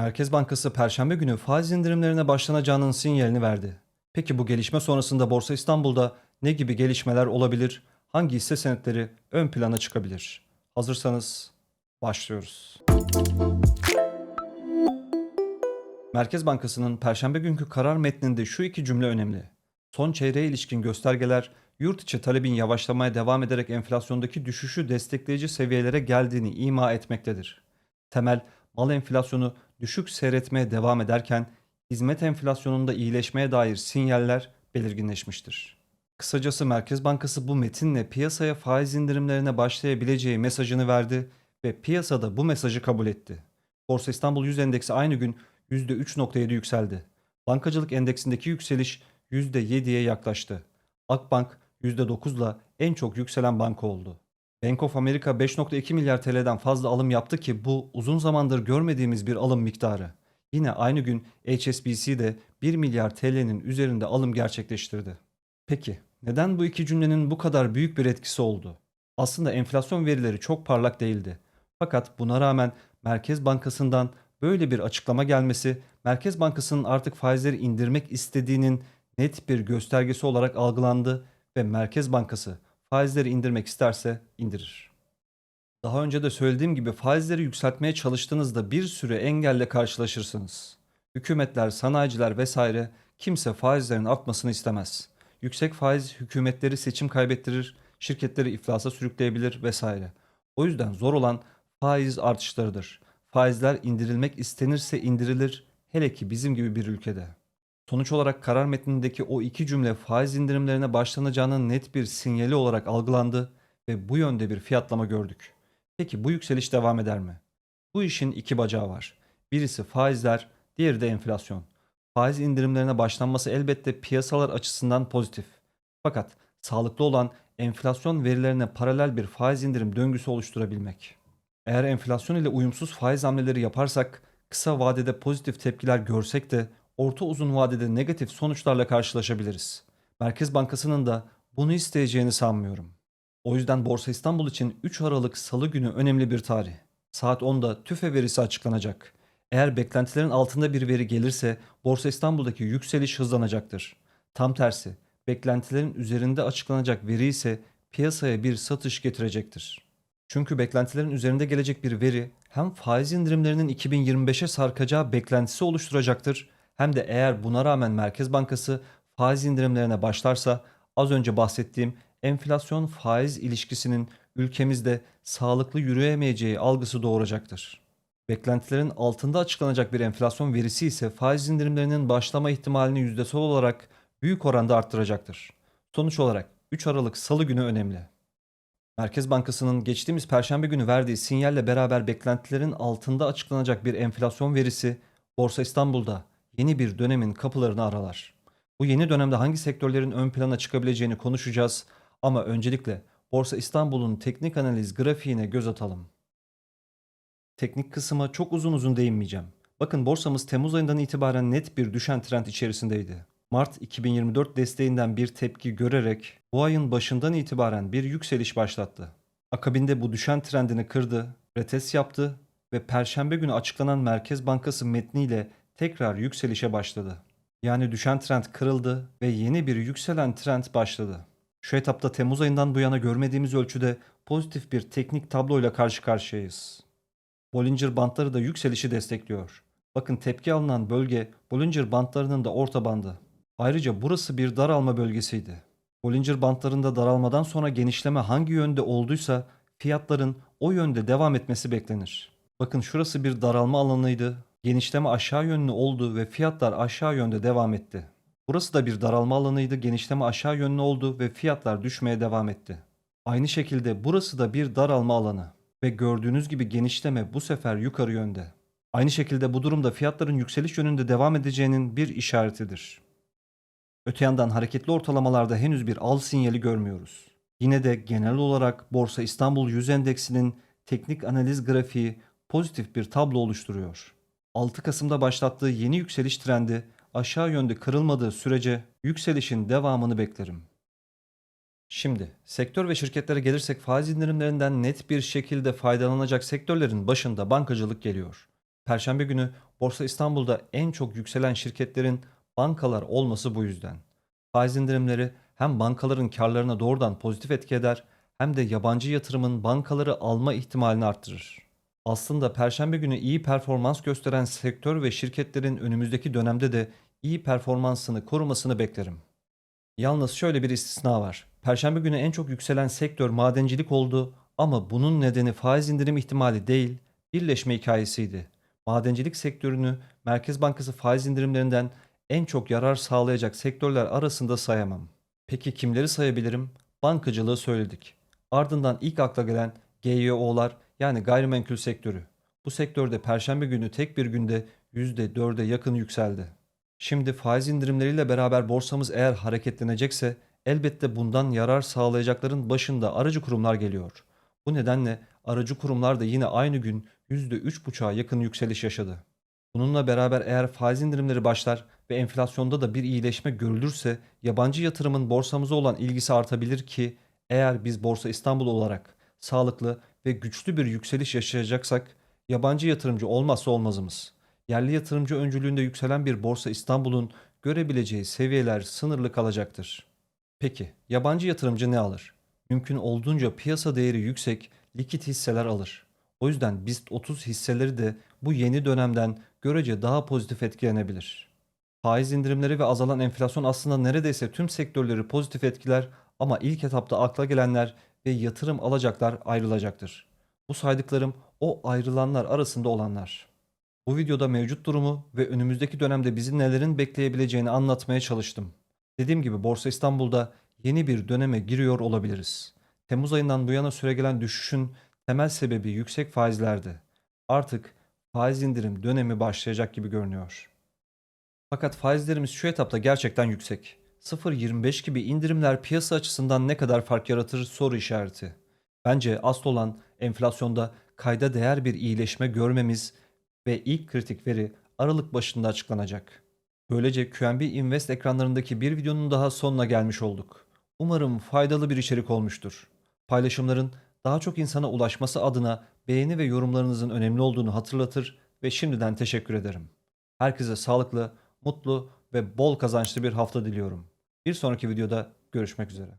Merkez Bankası Perşembe günü faiz indirimlerine başlanacağının sinyalini verdi. Peki bu gelişme sonrasında Borsa İstanbul'da ne gibi gelişmeler olabilir? Hangi hisse senetleri ön plana çıkabilir? Hazırsanız başlıyoruz. Merkez Bankası'nın Perşembe günkü karar metninde şu iki cümle önemli. Son çeyreğe ilişkin göstergeler yurt içi talebin yavaşlamaya devam ederek enflasyondaki düşüşü destekleyici seviyelere geldiğini ima etmektedir. Temel mal enflasyonu düşük seyretmeye devam ederken hizmet enflasyonunda iyileşmeye dair sinyaller belirginleşmiştir. Kısacası Merkez Bankası bu metinle piyasaya faiz indirimlerine başlayabileceği mesajını verdi ve piyasada bu mesajı kabul etti. Borsa İstanbul 100 endeksi aynı gün %3.7 yükseldi. Bankacılık endeksindeki yükseliş %7'ye yaklaştı. Akbank %9'la en çok yükselen banka oldu. Bank of America 5.2 milyar TL'den fazla alım yaptı ki bu uzun zamandır görmediğimiz bir alım miktarı. Yine aynı gün HSBC de 1 milyar TL'nin üzerinde alım gerçekleştirdi. Peki neden bu iki cümlenin bu kadar büyük bir etkisi oldu? Aslında enflasyon verileri çok parlak değildi. Fakat buna rağmen Merkez Bankası'ndan böyle bir açıklama gelmesi Merkez Bankası'nın artık faizleri indirmek istediğinin net bir göstergesi olarak algılandı ve Merkez Bankası faizleri indirmek isterse indirir. Daha önce de söylediğim gibi faizleri yükseltmeye çalıştığınızda bir sürü engelle karşılaşırsınız. Hükümetler, sanayiciler vesaire kimse faizlerin artmasını istemez. Yüksek faiz hükümetleri seçim kaybettirir, şirketleri iflasa sürükleyebilir vesaire. O yüzden zor olan faiz artışlarıdır. Faizler indirilmek istenirse indirilir hele ki bizim gibi bir ülkede. Sonuç olarak karar metnindeki o iki cümle faiz indirimlerine başlanacağının net bir sinyali olarak algılandı ve bu yönde bir fiyatlama gördük. Peki bu yükseliş devam eder mi? Bu işin iki bacağı var. Birisi faizler, diğeri de enflasyon. Faiz indirimlerine başlanması elbette piyasalar açısından pozitif. Fakat sağlıklı olan enflasyon verilerine paralel bir faiz indirim döngüsü oluşturabilmek. Eğer enflasyon ile uyumsuz faiz hamleleri yaparsak kısa vadede pozitif tepkiler görsek de orta uzun vadede negatif sonuçlarla karşılaşabiliriz. Merkez Bankası'nın da bunu isteyeceğini sanmıyorum. O yüzden Borsa İstanbul için 3 Aralık Salı günü önemli bir tarih. Saat 10'da TÜFE verisi açıklanacak. Eğer beklentilerin altında bir veri gelirse Borsa İstanbul'daki yükseliş hızlanacaktır. Tam tersi, beklentilerin üzerinde açıklanacak veri ise piyasaya bir satış getirecektir. Çünkü beklentilerin üzerinde gelecek bir veri hem faiz indirimlerinin 2025'e sarkacağı beklentisi oluşturacaktır hem de eğer buna rağmen Merkez Bankası faiz indirimlerine başlarsa az önce bahsettiğim enflasyon faiz ilişkisinin ülkemizde sağlıklı yürüyemeyeceği algısı doğuracaktır. Beklentilerin altında açıklanacak bir enflasyon verisi ise faiz indirimlerinin başlama ihtimalini yüzdesel olarak büyük oranda arttıracaktır. Sonuç olarak 3 Aralık Salı günü önemli. Merkez Bankası'nın geçtiğimiz perşembe günü verdiği sinyalle beraber beklentilerin altında açıklanacak bir enflasyon verisi Borsa İstanbul'da yeni bir dönemin kapılarını aralar. Bu yeni dönemde hangi sektörlerin ön plana çıkabileceğini konuşacağız ama öncelikle Borsa İstanbul'un teknik analiz grafiğine göz atalım. Teknik kısma çok uzun uzun değinmeyeceğim. Bakın borsamız Temmuz ayından itibaren net bir düşen trend içerisindeydi. Mart 2024 desteğinden bir tepki görerek bu ayın başından itibaren bir yükseliş başlattı. Akabinde bu düşen trendini kırdı, retes yaptı ve perşembe günü açıklanan Merkez Bankası metniyle tekrar yükselişe başladı. Yani düşen trend kırıldı ve yeni bir yükselen trend başladı. Şu etapta Temmuz ayından bu yana görmediğimiz ölçüde pozitif bir teknik tabloyla karşı karşıyayız. Bollinger bantları da yükselişi destekliyor. Bakın tepki alınan bölge Bollinger bantlarının da orta bandı. Ayrıca burası bir daralma bölgesiydi. Bollinger bantlarında daralmadan sonra genişleme hangi yönde olduysa fiyatların o yönde devam etmesi beklenir. Bakın şurası bir daralma alanıydı. Genişleme aşağı yönlü oldu ve fiyatlar aşağı yönde devam etti. Burası da bir daralma alanıydı. Genişleme aşağı yönlü oldu ve fiyatlar düşmeye devam etti. Aynı şekilde burası da bir daralma alanı ve gördüğünüz gibi genişleme bu sefer yukarı yönde. Aynı şekilde bu durumda fiyatların yükseliş yönünde devam edeceğinin bir işaretidir. Öte yandan hareketli ortalamalarda henüz bir al sinyali görmüyoruz. Yine de genel olarak Borsa İstanbul 100 endeksinin teknik analiz grafiği pozitif bir tablo oluşturuyor. 6 Kasım'da başlattığı yeni yükseliş trendi aşağı yönde kırılmadığı sürece yükselişin devamını beklerim. Şimdi sektör ve şirketlere gelirsek faiz indirimlerinden net bir şekilde faydalanacak sektörlerin başında bankacılık geliyor. Perşembe günü Borsa İstanbul'da en çok yükselen şirketlerin bankalar olması bu yüzden. Faiz indirimleri hem bankaların karlarına doğrudan pozitif etki eder hem de yabancı yatırımın bankaları alma ihtimalini arttırır. Aslında perşembe günü iyi performans gösteren sektör ve şirketlerin önümüzdeki dönemde de iyi performansını korumasını beklerim. Yalnız şöyle bir istisna var. Perşembe günü en çok yükselen sektör madencilik oldu ama bunun nedeni faiz indirim ihtimali değil, birleşme hikayesiydi. Madencilik sektörünü Merkez Bankası faiz indirimlerinden en çok yarar sağlayacak sektörler arasında sayamam. Peki kimleri sayabilirim? Bankacılığı söyledik. Ardından ilk akla gelen GYO'lar yani gayrimenkul sektörü. Bu sektörde perşembe günü tek bir günde %4'e yakın yükseldi. Şimdi faiz indirimleriyle beraber borsamız eğer hareketlenecekse elbette bundan yarar sağlayacakların başında aracı kurumlar geliyor. Bu nedenle aracı kurumlar da yine aynı gün %3,5'a yakın yükseliş yaşadı. Bununla beraber eğer faiz indirimleri başlar ve enflasyonda da bir iyileşme görülürse yabancı yatırımın borsamıza olan ilgisi artabilir ki eğer biz Borsa İstanbul olarak sağlıklı ve güçlü bir yükseliş yaşayacaksak yabancı yatırımcı olmazsa olmazımız. Yerli yatırımcı öncülüğünde yükselen bir Borsa İstanbul'un görebileceği seviyeler sınırlı kalacaktır. Peki yabancı yatırımcı ne alır? Mümkün olduğunca piyasa değeri yüksek likit hisseler alır. O yüzden BIST 30 hisseleri de bu yeni dönemden görece daha pozitif etkilenebilir. Faiz indirimleri ve azalan enflasyon aslında neredeyse tüm sektörleri pozitif etkiler ama ilk etapta akla gelenler ve yatırım alacaklar ayrılacaktır. Bu saydıklarım o ayrılanlar arasında olanlar. Bu videoda mevcut durumu ve önümüzdeki dönemde bizi nelerin bekleyebileceğini anlatmaya çalıştım. Dediğim gibi Borsa İstanbul'da yeni bir döneme giriyor olabiliriz. Temmuz ayından bu yana süregelen düşüşün temel sebebi yüksek faizlerdi. Artık faiz indirim dönemi başlayacak gibi görünüyor. Fakat faizlerimiz şu etapta gerçekten yüksek. 0.25 gibi indirimler piyasa açısından ne kadar fark yaratır soru işareti. Bence asıl olan enflasyonda kayda değer bir iyileşme görmemiz ve ilk kritik veri Aralık başında açıklanacak. Böylece QNB Invest ekranlarındaki bir videonun daha sonuna gelmiş olduk. Umarım faydalı bir içerik olmuştur. Paylaşımların daha çok insana ulaşması adına beğeni ve yorumlarınızın önemli olduğunu hatırlatır ve şimdiden teşekkür ederim. Herkese sağlıklı, mutlu ve bol kazançlı bir hafta diliyorum. Bir sonraki videoda görüşmek üzere.